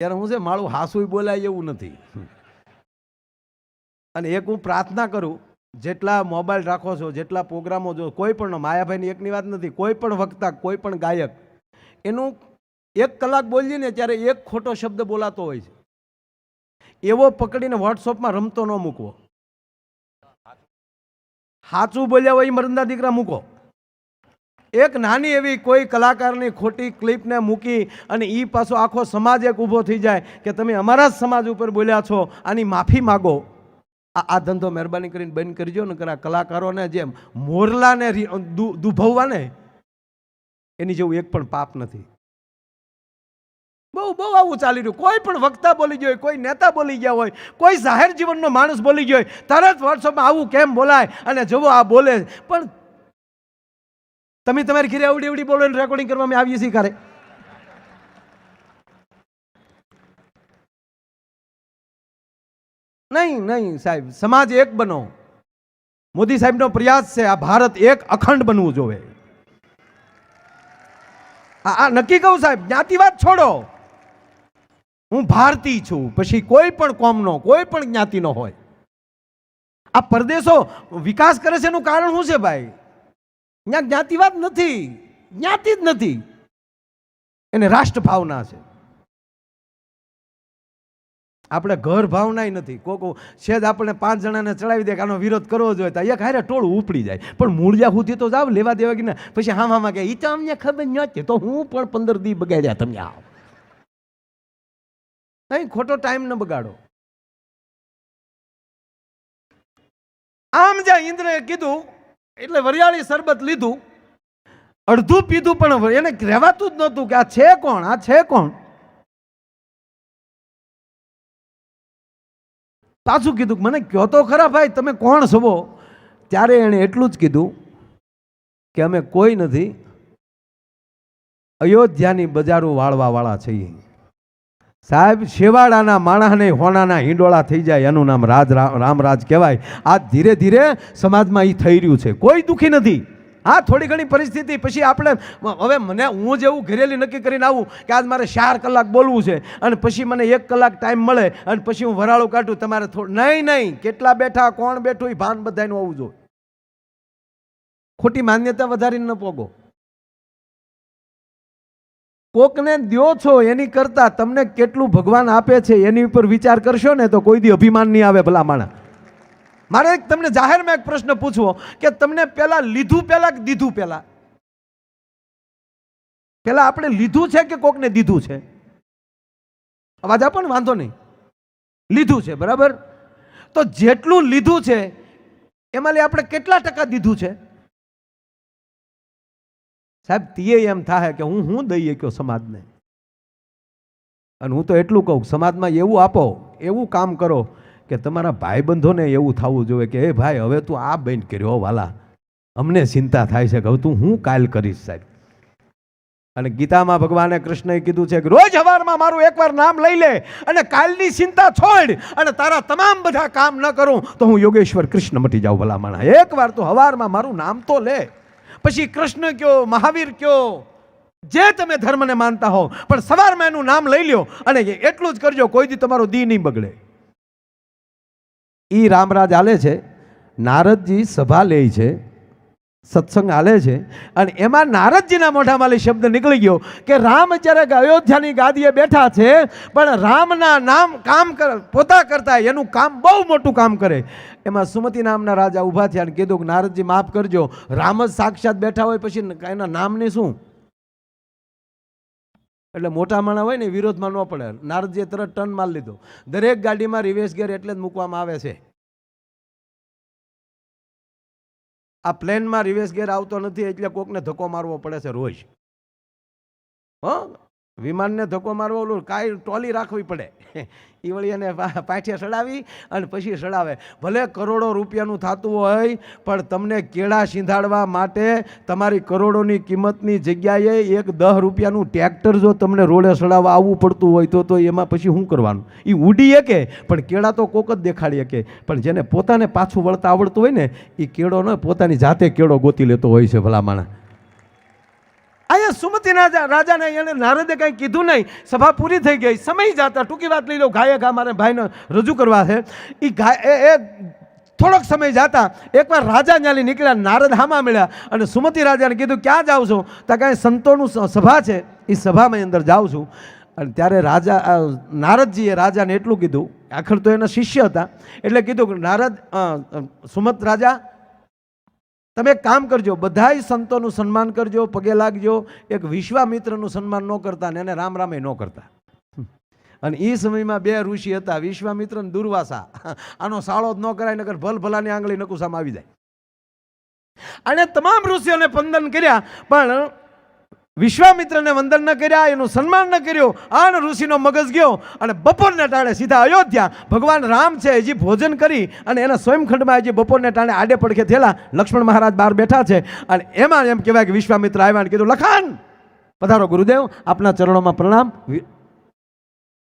ત્યારે હું છે મારું હાસુય બોલાય એવું નથી. અને એક હું પ્રાર્થના કરું, જેટલા મોબાઈલ રાખો છો, જેટલા પ્રોગ્રામો જો, કોઈ પણ માયાભાઈની એકની વાત નથી, કોઈ પણ વક્તા, કોઈ પણ ગાયક, એનું એક કલાક બોલીએ ને ત્યારે એક ખોટો શબ્દ બોલાતો હોય છે. એવો પકડીને વોટ્સઅપમાં રમતો ન મૂકવો. સાચું બોલ્યા હોય મરંદા દીકરા મૂકો. એક નાની એવી કોઈ કલાકારની ખોટી ક્લિપને મૂકી અને એ પાછો આખો સમાજ એક ઊભો થઈ જાય કે તમે અમારા જ સમાજ ઉપર બોલ્યા છો, આની માફી માગો. આ ધંધો મહેરબાની કરીને બંધ કરજો ને આ કલાકારોને જેમ મોરલાને રી- દુ- દુભવવા ને એની જેવું એક પણ પાપ નથી. બહુ બહુ આવું ચાલી રહ્યું. કોઈ પણ વક્તા બોલી ગયો હોય, કોઈ નેતા બોલી ગયા હોય, કોઈ જાહેર જીવનનો માણસ બોલી ગયો હોય, તરત વોટ્સઅપમાં આવું કેમ બોલાય અને જવો આ બોલે. પણ તમે તમારી ઘરે આવડી આવડી બોલો રેકોર્ડિંગ કરવામાં આવીએ છીએ કરે નહીં નહીં, સાહેબ, સમાજ એક બનો. મોદી સાહેબનો પ્રયાસ છે, આ ભારત એક અખંડ બનવું જોવે. આ નક્કી કહું સાહેબ જ્ઞાતિવાદ છોડો. હું ભારતીય છું, પછી કોઈ પણ કોમનો, કોઈ પણ જ્ઞાતિનો હોય. આ પરદેશો વિકાસ કરે છે એનું કારણ શું છે ભાઈ? ત્યાં જ્ઞાતિવાદ નથી, જ્ઞાતિ જ નથી. એને રાષ્ટ્ર ભાવના છે. આપણે ઘર ભાવનાય નથી. કોકો સેજ આપણે પાંચ જણાને ચડાવી દે કે આનો વિરોધ કરવો જોઈએ તો એક હારે ટોળું ઉપડી જાય. પણ મૂળિયા સુધી તો જાવ, લેવા દેવા કે ના. પછી હામ હામાં કે એ તો અમને ખબર નથી તો હું પણ પંદર દી બગાડ્યા તમે આવો. નહીં ખોટો ટાઈમ ન બગાડો. આમ જ્યાં ઇન્દ્રએ કીધું એટલે વરિયાળી શરબત લીધું. અડધું પીધું, પણ એને રહેવાતું જ નહોતું કે આ છે કોણ? આ છે કોણ? પાછું કીધું મને કહો તો ખરા ભાઈ, તમે કોણ છો? ત્યારે એણે એટલું જ કીધું કે અમે કોઈ નથી, અયોધ્યાની બજારો વાળવા વાળા છીએ. સાહેબ શેવાડાના માણસને હોનાના હિંડોળા થઈ જાય, એનું નામ રાજ રામરાજ કહેવાય. આ ધીરે ધીરે સમાજમાં એ થઈ રહ્યું છે. કોઈ દુઃખી નથી. હા થોડી ઘણી પરિસ્થિતિ. પછી આપણે, હવે મને હું જેવું ઘરેલી નક્કી કરીને આવું કે આજ મારે ચાર કલાક બોલવું છે અને પછી મને એક કલાક ટાઈમ મળે અને પછી હું વરાળું કાઢું, તમારે થોડું નહીં નહીં, કેટલા બેઠા, કોણ બેઠું એ ભાન બધાનું હોવું જોઈએ. ખોટી માન્યતા વધારીને ન પોગો કોકને દ્યો છો એની કરતા તમને કેટલું ભગવાન આપે છે એની ઉપર વિચાર કરશો ને તો કોઈ દી અભિમાન નહીં આવે ભલા માણા મારે એક તમને જાહેરમાં એક પ્રશ્ન પૂછવો કે તમને પહેલાં લીધું પહેલાં કે દીધું પહેલાં પહેલાં આપણે લીધું છે કે કોકને દીધું છે? અવાજ આપો ને, વાંધો નહીં. લીધું છે, બરાબર? તો જેટલું લીધું છે, એમાં આપણે કેટલા ટકા દીધું છે? સાહેબ, તીએ એમ થાય કે હું હું દઈએ કયો સમાજને? અને હું તો એટલું કહું, સમાજમાં એવું આપો, એવું કામ કરો કે તમારા ભાઈબંધોને એવું થવું જોઈએ કે, એ ભાઈ, હવે તું આ બેન કર્યો વાલા. અમને ચિંતા થાય છે કે હવે તું હું કાલ કરીશ, સાહેબ? અને ગીતામાં ભગવાને કૃષ્ણએ કીધું છે કે, રોજ હવારમાં મારું એકવાર નામ લઈ લે અને કાલની ચિંતા છોડ અને તારા તમામ બધા કામ ન કરું તો હું યોગેશ્વર કૃષ્ણ મટી જાઉં, ભલા માણા એકવાર તું હવારમાં મારું નામ તો લે. પછી કૃષ્ણ કયો, મહાવીર કયો? જે તમે ધર્મને માનતા હો પણ સવારમાં એનું નામ લઈ લ્યો અને એટલું જ કરજો, કોઈ દી તમારો દી નહીં બગડે. એ રામરાજ આલે છે, નારદજી સભા લે છે સત્સંગ આલે છે. અને એમાં નારદજીના મોઢામાંથી શબ્દ નીકળી ગયો કે રામ જ્યારે અયોધ્યાની ગાદીએ બેઠા છે, પણ રામના નામ કામ કર, પોતા કરતા એનું કામ બહુ મોટું કામ કરે. એમાં સુમતિ નામના રાજા ઊભા થયા અને કીધું કે નારદજી માફ કરજો, રામ જ સાક્ષાત બેઠા હોય પછી એના નામની શું? એટલે મોટા માણા હોય ને વિરોધમાં ન પડે. નારદજીએ તરત ટર્ન માર લીધો. દરેક ગાડીમાં રિવેશ ગેર એટલે જ મૂકવામાં આવે છે. આ પ્લેનમાં રિવેશ ગેર આવતો નથી એટલે કોકને ધક્કો મારવો પડે છે રોજ. હો? વિમાનને ધક્કો મારવો, ઓલું કાંઈ ટોલી રાખવી પડે. એ વળી એને પાઠિયા પાઠે સડાવી અને પછી સડાવે. ભલે કરોડો રૂપિયાનું થતું હોય, પણ તમને કેળા સિંધાડવા માટે તમારી કરોડોની કિંમતની જગ્યાએ એક દહ રૂપિયાનું ટ્રેક્ટર જો તમને રોડે સડાવવા આવવું પડતું હોય તો તો એમાં પછી શું કરવાનું? એ ઉડી શકે પણ કેળા તો કોક જ દેખાડી શકે પણ જેને પોતાને પાછું વળતા આવડતું હોય ને એ કેળો ન, પોતાની જાતે કેળો ગોતી લેતો હોય છે ભલા માણસ. અહીંયા સુમતી રાજા રાજાને એને નારદે કંઈ કીધું નહીં. સભા પૂરી થઈ ગઈ. સમય જતા ટૂંકી વાત લઈ લો. ગાયે ઘા મારે ભાઈને રજૂ કરવા છે. એ ગાય એ થોડોક સમય જાતા એકવાર રાજા ન્યાલી નીકળ્યા, નારદ હામાં મળ્યા અને સુમતિ રાજાને કીધું, ક્યાં જાઉં છું? તો કાંઈ સંતોનું સભા છે. એ સભામાં અંદર જાઉં છું. અને ત્યારે રાજા નારદજીએ રાજાને એટલું કીધું. આખર તો એના શિષ્ય હતા. એટલે કીધું કે, નારદ સુમત રાજા તમે કામ કરજો, બધાય સંતોનું સન્માન કરજો, પગે લાગજો, એક વિશ્વામિત્રનું સન્માન ન કરતા ને એને રામ રામે ન કરતા. અને એ સમયમાં બે ઋષિ હતા, વિશ્વામિત્ર અને દુર્વાસા. આનો સાળો જ ન કરાય નગર ભલ ભલાની આંગળી નકુસામાં આવી જાય. અને તમામ ઋષિઓને પંદન કર્યા, પણ વિશ્વામિત્રને વંદન ન કર્યા, એનું સન્માન ન કર્યું, આન ઋષિનો મગજ ગયો અને બપોરને ટાણે સીધા અયોધ્યા. ભગવાન રામ છે, હજી ભોજન કરી અને એના સ્વયંખંડમાં હજી બપોરને ટાણે આડે પડખે થયેલા લક્ષ્મણ મહારાજ બહાર બેઠા છે. અને એમાં એમ કહેવાય કે વિશ્વામિત્ર આવ્યા અને કીધું, લખાન, પધારો ગુરુદેવ, આપના ચરણોમાં પ્રણામ.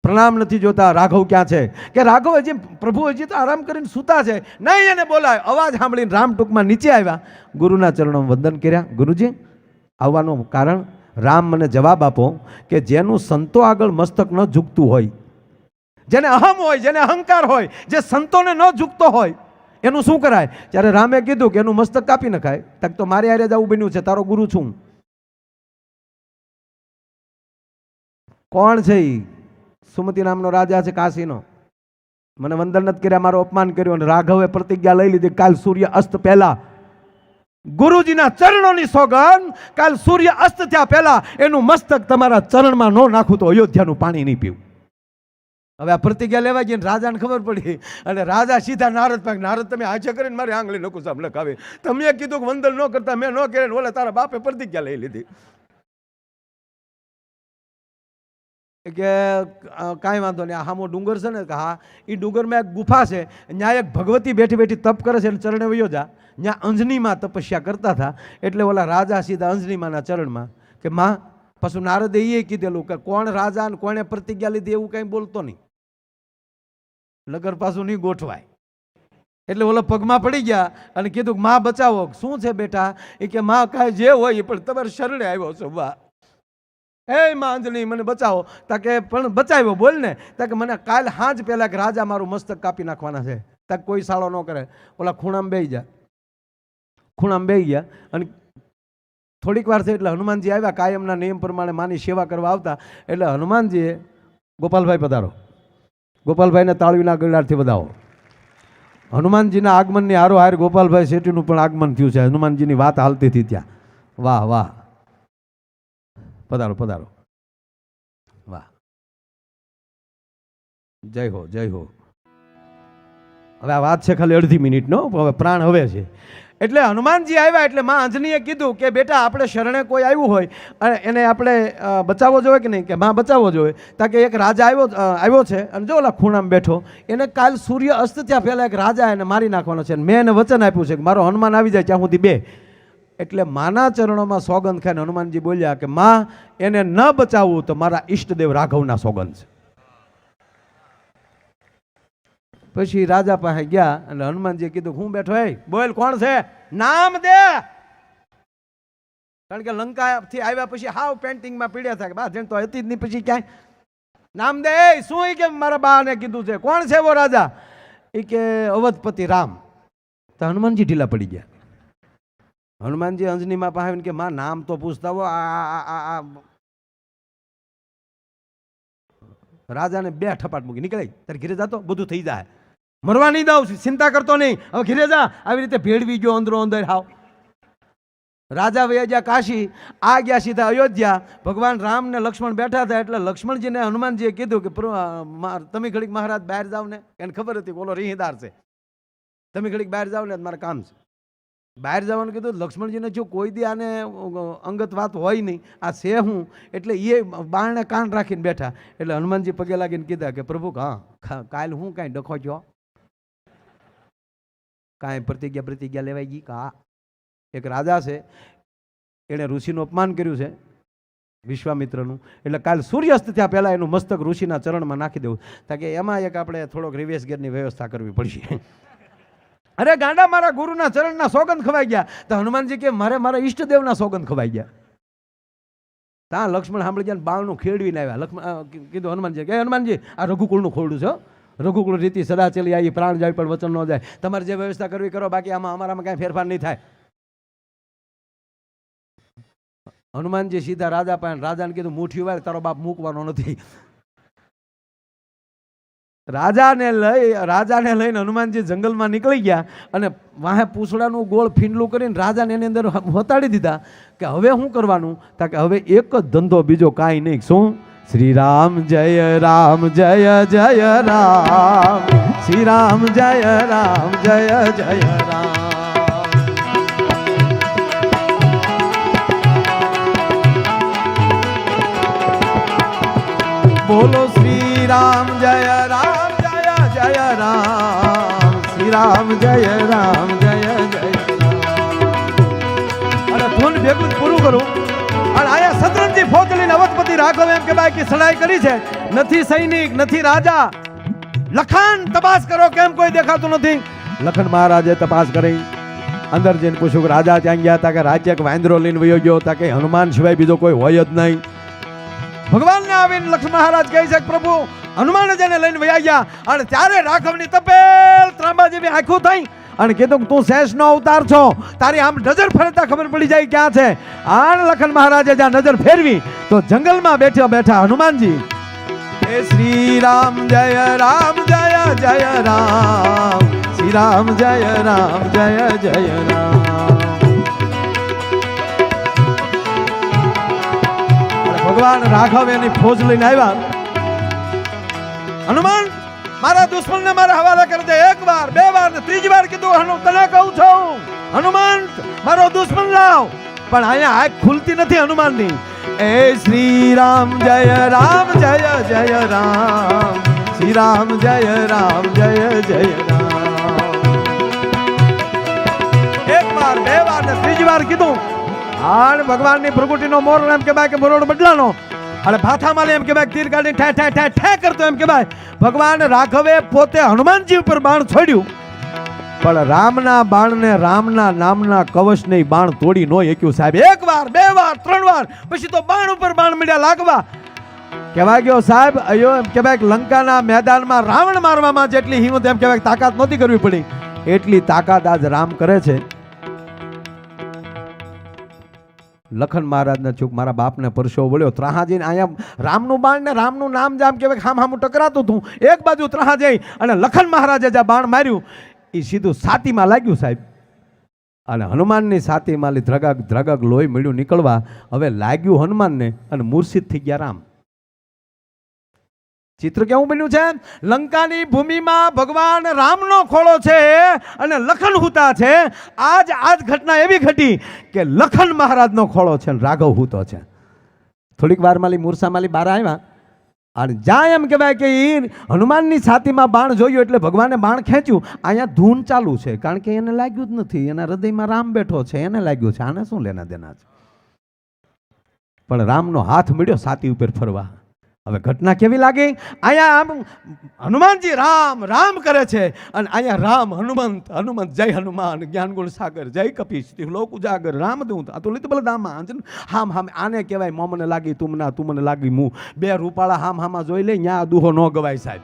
પ્રણામ નથી જોતા રાઘવ ક્યાં છે? કે રાઘવ હજી પ્રભુ હજી તો આરામ કરીને સૂતા છે. નહીં એને બોલાય. અવાજ સાંભળીને રામ ટૂંકમાં નીચે આવ્યા. ગુરુના ચરણોમાં વંદન કર્યા. ગુરુજી આવવાનું કારણ રામ મને જવાબ આપો કે જેનું સંતો આગળ મસ્તક ન ઝૂકતું હોય, જેને અહમ હોય, જેને અહંકાર હોય, જે સંતોને ન ઝૂકતો હોય, એનું શું કરાય? ત્યારે રામે કીધું કે એનું મસ્તક કાપી નખાય. તક તો મારે આરે જ આવું બન્યું છે, તારો ગુરુ છું કોણ છે એ સુમતિ નામનો રાજા છે કાશીનો. મને વંદન નથી કર્યા, મારો અપમાન કર્યું અને રાઘવે પ્રતિજ્ઞા લઈ લીધી કાલ સૂર્ય અસ્ત પહેલા ગુરુજીના ચરણોની સોગન કાલ સૂર્ય અસ્ત થયા પહેલા એનું મસ્તક તમારા ચરણમાં ન નાખું તો અયોધ્યાનું પાણી નહીં પીવું. હવે આ પ્રતિજ્ઞા લેવા ગઈ રાજાને ખબર પડી. અને રાજા સીધા નારદ પાક નારદ, તમે હાજર કરીને મારી આંગળી નકુ સાહેબ લખાવી. તમે કીધું કે વંદન ન કરતા, મેં ન કરે ઓલે તારા બાપે પ્રતિજ્ઞા લઈ લીધી. કે કાંઈ વાંધો નહીં હામો ડુંગર છે ને, કે હા એ ડુંગરમાં એક ગુફા છે ત્યાં એક ભગવતી બેઠી બેઠી તપ કરે છે અને ચરણે વયો જા. ત્યાં અંજનીમાં તપસ્યા કરતા હતા, એટલે ઓલા રાજા સીધા અંજનીમાના ચરણમાં કે, માં, પાછું નારદે એ કીધેલું કે, કોણ રાજા ને કોણે પ્રતિજ્ઞા લીધી એવું કંઈ બોલતો નહીં. લગર પાછું નહીં ગોઠવાય. એટલે ઓલા પગમાં પડી ગયા અને કીધું કે, માં, બચાવો. શું છે બેટા? એ કે, માં, કાંઈ જે હોય એ પણ તમારે શરણે આવ્યો છો, બા. હે માંજણી મને બચાવો. તાકે પણ બચાવ્યો, બોલ ને. તાકે મને કાલ હાજ પહેલા કે રાજા મારું મસ્તક કાપી નાખવાના છે. તાકે કોઈ સાળો ન કરે. ઓલા ખૂણામાં બેહી જા. ખૂણામાં બેહી ગયા અને થોડીક વાર થઈ એટલે હનુમાનજી આવ્યા. કાયમના નિયમ પ્રમાણે માની સેવા કરવા આવતા. એટલે હનુમાનજીએ ગોપાલભાઈ પધારો. ગોપાલભાઈને તાળવીના ગળાથી વધાવો. હનુમાનજીના આગમનની હારો હાર ગોપાલભાઈ શેઠીનું પણ આગમન થયું છે. હનુમાનજીની વાત હાલતી હતી ત્યાં. વાહ વાહ. પધારો પધારો. વાહ. જય હો જય હો. હવે આ વાત છે ખાલી અડધી મિનિટનો, હવે પ્રાણ હવે છે. એટલે હનુમાનજી આવ્યા એટલે માં અંજનીએ કીધું કે બેટા આપણે શરણે કોઈ આવ્યું હોય, અને એને આપણે બચાવવો જોઈએ કે નહીં? કે માં બચાવવો જોઈએ? તાકે એક રાજા આવ્યો આવ્યો છે, અને જો ઓલા ખૂણામાં બેઠો, એને કાલ સૂર્ય અસ્ત થયા પહેલાં એક રાજા એને મારી નાખવાનો છે મેં એને વચન આપ્યું છે કે મારો હનુમાન આવી જાય ત્યાં સુધી બે. એટલે માના ચરણોમાં સોગંદ ખાઈને હનુમાનજી બોલ્યા કે, માં, એને ન બચાવવું તો મારા ઈષ્ટદેવ રાઘવના સોગંદ છે. પછી રાજા પાસે ગયા અને હનુમાનજીએ કીધું, હું બેઠો એ બોલ, કોણ છે? નામ દે. કારણ કે લંકાથી આવ્યા પછી હાવ પેન્ટિંગમાં પીડ્યા થાય બા જેમ તો હતી જ નહીં, પછી ક્યાંય? નામ દે, એ, શું કે મારા બાને કીધું છે? કોણ છે એવો રાજા? એ કે, અવધપતિ રામ. તો હનુમાનજી ઢીલા પડી ગયા. હનુમાનજી અંજનીમાં પાસે કે, માં, નામ તો પૂછતા હો, આ રાજાને બે ઠપાટ મૂકી, નીકળે, તારે ઘરે જતો બધું થઈ જાય. મરવા નહીં દઉં, ચિંતા કરતો નહીં. હવે ઘીરે જા, આવી રીતે ભેળવી ગયો અંદરો, અંદર, હાવ. રાજા વયા ગયા કાશી, આ ગયા સીધા અયોધ્યા. ભગવાન રામ ને લક્ષ્મણ બેઠા હતા, એટલે લક્ષ્મણજીને હનુમાનજીએ કીધું કે તમે ઘડીક મહારાજ બહાર જાવ ને એને ખબર હતી બોલો રીહીદાર છે. તમે ઘડીક બહાર જાવ ને મારે કામ છે. બહાર જવાનું કીધું લક્ષ્મણજીને જો કોઈ દી આને અંગત વાત હોય નહીં, આ છે હું, એટલે એ બારણે કાન રાખીને બેઠા. એટલે હનુમાનજી પગે લાગીને કીધા કે, પ્રભુ, હા કાલ હું કાંઈ ડખો છો? કાંઈ પ્રતિજ્ઞા પ્રતિજ્ઞા લેવાઈ ગઈ? કા? એક રાજા છે, એણે ઋષિનું અપમાન કર્યું છે, વિશ્વામિત્રનું. એટલે કાલ સૂર્યાસ્ત થયા પહેલાં એનું મસ્તક ઋષિના ચરણમાં નાખી દેવું. તાકે એમાં એક આપણે થોડોક રિવેશ ગેરની વ્યવસ્થા કરવી પડશે. અરે ગાંડા મારા ગુરુના ચરણના સોગંદ ખવાઈ ગયા. તો હનુમાનજી કે, મારે મારા ઈષ્ટદેવના સોગંદ ખવાઈ ગયા. ત્યાં લક્ષ્મણ સાંભળી ગયા ને બાણનું ખેડવીને આવ્યા. લક્ષ્મણ કીધું હનુમાનજી કે હનુમાનજી, આ રઘુકુળનું ખોરડું છે રઘુકુળ રીતિ સદા ચલી આવી પ્રાણ જાય પણ વચન ન જાય. તમારે જે વ્યવસ્થા કરવી કરો, બાકી આમાં અમારામાં કાંઈ ફેરફાર નહીં થાય. હનુમાનજી સીધા રાજા પાસે, રાજાને કીધું, મુઠ્ઠી વાર તારો બાપ મૂકવાનો નથી. રાજાને લઈ, રાજાને લઈને હનુમાનજી જંગલમાં નીકળી ગયા અને વાહે પૂછડાનું ગોળ ફીંડલું કરીને રાજાને એની અંદર વતાડી દીધા કે હવે શું કરવાનું? તા કે હવે એક જ ધંધો, બીજો કાંઈ નહીં. શું? શ્રી રામ જય રામ, જય જય રામ. શ્રી રામ જય રામ, જય જય રામ. બોલો શ્રી રામ જય રામ. રામ જય રામ જય જય. અને ધૂન ભેગું પૂરું કરું. અને આયા સતરંજી ફોજ લઈને અવધપતિ રાઘવ એમ કે ભાઈ કે સડાઈ કરી છે. નથી સૈનિક, નથી રાજા. લખન તપાસ કરો, કેમ કોઈ દેખાતું નથી? લખન મહારાજે તપાસ કરી. અંદર જઈને પૂછ્યું કે રાજા ત્યાં ગયા હતા કે રાજ્ય વાંદરો લઈને વયો ગયો હતા કે હનુમાન સિવાય બીજો કોઈ હોય જ નહીં? ભગવાનને આવીને લક્ષ્મણ મહારાજ કહે છે પ્રભુ હનુમાન જેને લઈને વયા અને ત્યારે રાઘવની તપેલ ત્રાંબાજી બી આંખો થઈ અને કીધું તું શેષનો અવતાર છો. તારી આમ નજર ફરતા ખબર પડી જાય ક્યાં છે. આણ લખન મહારાજે જ્યાં નજર ફેરવી, તો જંગલમાં બેઠા બેઠા હનુમાનજી શ્રી રામ જય રામ, જય જય રામ શ્રી રામ જય રામ, જય જય રામ. ભગવાન રાઘવ એની ફોજ લઈને આવ્યા. હનુમાન, મારા દુશ્મનને મારા હવાલે કરી દે. એક વાર, બે વાર ને ત્રીજી વાર કીધું, હનુ, તને કહું છું. હનુમાન, મારો દુશ્મન લાવ. પણ અહીંયા આંખ ખુલતી નથી હનુમાનની. એ શ્રી રામ જય રામ, જય જય રામ. શ્રી રામ જય રામ, જય જય રામ. એક વાર, બે વાર ને ત્રીજી વાર કીધું. આણ ભગવાનની પ્રગુટીનો મોર એમ કે ભાઈ કે મોરોડ બદલાનો. અને ભાથામાં એમ કે ભાઈ તીર કાઢી ઠે ઠે ઠે ઠે કરતો એમ કે ભાઈ ભગવાન રાઘવે પોતે હનુમાનજી ઉપર બાણ છોડ્યું. પણ રામના બાણને રામના નામના કવચને બાણ તોડી નો એક્યું સાહેબ, એક વાર, બે વાર, ત્રણ વાર, પછી તો બાણ ઉપર બાણ મળ્યા લાગવા. કહેવાય ગયો, સાહેબ, અયો એમ કહેવાય લંકાના મેદાનમાં રાવણ મારવામાં જેટલી હિંમત, એમ કહેવાય તાકાત નહોતી કરવી પડી. એટલી તાકાત આજ રામ કરે છે. લખન મહારાજના ચૂક મારા બાપને પરસો વળ્યો. ત્રાહા જઈને અહીંયા રામનું બાણ ને રામનું નામ જામ કે હામ હામું ટકરાતું હતું. એક બાજુ ત્રાહા અને લખન મહારાજે જે બાણ માર્યું એ સીધું સાતીમાં લાગ્યું સાહેબ. અને હનુમાનની છાતીમાં ધ્રગક ધ્રગક લોહી મળ્યું નીકળવા. હવે લાગ્યું હનુમાનને અને મૂર્છિત થઈ ગયા રામ. ચિત્ર કેવું બન્યું છે? લંકાની ભૂમિમાં ભગવાન રામનો ખોળો છે અને લખન હુતા છે. આજ આજ ઘટના એવી ઘટી કે લખન મહારાજનો ખોળો છે અને રાઘવ હુતો છે. થોડીક વાર માલી માલી બહાર આવ્યા અને જ્યાં એમ કહેવાય કે એ હનુમાનની છાતીમાં બાણ જોયું એટલે ભગવાને બાણ ખેંચ્યું. અહીંયા ધૂન ચાલુ છે, કારણ કે એને લાગ્યું જ નથી. એના હૃદયમાં રામ બેઠો છે, એને લાગ્યું છે. આને શું લેના દેના છે? પણ રામનો હાથ મળ્યો છાતી ઉપર ફરવા. હવે ઘટના કેવી લાગી? અહીંયા આમ હનુમાનજી રામ રામ કરે છે. અને અહીંયા રામ, હનુમંત હનુમંત, જય હનુમાન, જ્ઞાનગુણ સાગર, જય કપીશ લોક ઉજાગર રામ દઉં આ તો લીત બલ દામા હામ હામ, આને કહેવાય, મો મને લાગી તું ના તું મને લાગી મું. બે રૂપાળા હામ, હામાં જોઈ લે, ન્યા દુહો ન ગવાય સાહેબ.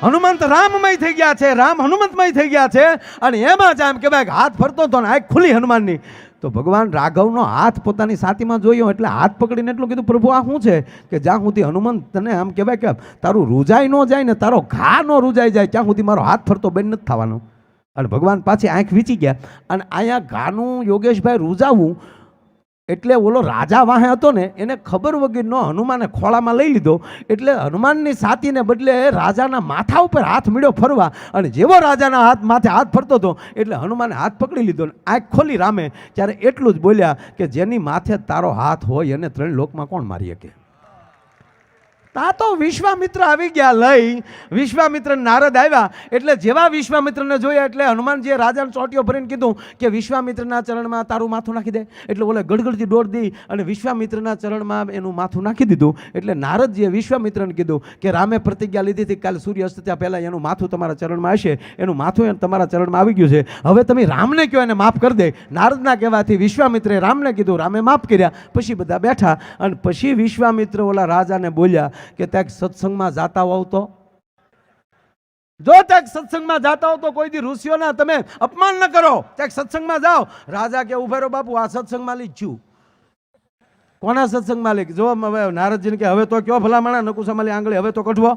હનુમંત રામમય થઈ ગયા છે, રામ હનુમંતમય થઈ ગયા છે. અને એમાં જ આમ કહેવાય કે હાથ ફરતો હતો ને આંખ ખુલી હનુમાનની. તો ભગવાન રાઘવનો હાથ પોતાની સાતીમાં જોયો એટલે હાથ પકડીને એટલું કીધું, પ્રભુ, આ શું છે? કે જ્યાં સુધી હનુમંત તને આમ કહેવાય કે તારું રૂજાઈ ન જાય ને તારો ઘા ન રૂજાઈ જાય, ત્યાં સુધી મારો હાથ ફરતો બેન નથી થવાનો. અને ભગવાન પાછી આંખ વીચી ગયા. અને અહીંયા ઘાનું યોગેશભાઈ રૂજાવવું એટલે ઓલો રાજા વાહે હતો ને, એને ખબર વગરનો હનુમાને ખોળામાં લઈ લીધો. એટલે હનુમાનની સાતીને બદલે રાજાના માથા ઉપર હાથ મળ્યો ફરવા અને જેવો રાજાના હાથ માથે હાથ ફરતો હતો, એટલે હનુમાને હાથ પકડી લીધો ને આંખ ખોલી રામે ત્યારે એટલું જ બોલ્યા કે જેની માથે તારો હાથ હોય એને ત્રણ લોકમાં કોણ મારી શકે? તા તો વિશ્વામિત્ર આવી ગયા લઈ. વિશ્વામિત્ર નારદ આવ્યા. એટલે જેવા વિશ્વામિત્રને જોયા એટલે હનુમાનજીએ રાજાને ચોટીઓ ભરીને કીધું કે વિશ્વામિત્રના ચરણમાં તારું માથું નાખી દે. એટલે ઓલે ગડગડથી દોડ દઈ અને વિશ્વામિત્રના ચરણમાં એનું માથું નાખી દીધું. એટલે નારદજીએ વિશ્વામિત્રને કીધું કે રામે પ્રતિજ્ઞા લીધી હતી કાલે સૂર્ય અસ્ત ત્યાં પહેલાં એનું માથું તમારા ચરણમાં હશે. એનું માથું તમારા ચરણમાં આવી ગયું છે. હવે તમે રામને કહો એને માફ કરી દે. નારદના કહેવાથી વિશ્વામિત્રે રામને કીધું. રામે માફ કર્યા. પછી બધા બેઠા. અને પછી વિશ્વામિત્ર ઓલા રાજાને બોલ્યા કે ત્યાં સત્સંગમાં જાતા હોવ તો? જો ત્યાં સત્સંગમાં જાતા હો તો કોઈ દી ઋષિઓના તમે અપમાન ન કરો. ત્યાં સત્સંગમાં જાઓ. રાજા કે ઊભા રહો બાપુ, આ સત્સંગમાં લીધ કોના સત્સંગ માલિક જો હવે નારદજીને કે હવે તો કયો ભલામણા? નકુસામાલી આંગળી હવે તો કઠવો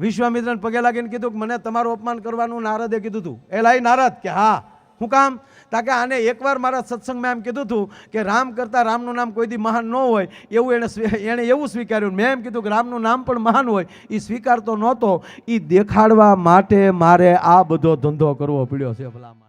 વિશ્વામિત્રને પગે લાગીને કીધું કે મને તમારું અપમાન કરવાનું નારદે કીધું હતું એ લાઈ નારદ કે હા. હું કામ? તાકે આને એકવાર મારા સત્સંગમાં એમ કીધું હતું કે રામ કરતાં રામનું નામ કોઈ દી મહાન ન હોય, એવું એણે એણે એવું સ્વીકાર્યું. મેં એમ કીધું કે રામનું નામ પણ મહાન હોય એ સ્વીકારતો નહોતો. એ દેખાડવા માટે મારે આ બધો ધંધો કરવો પડ્યો છે ભલામણ.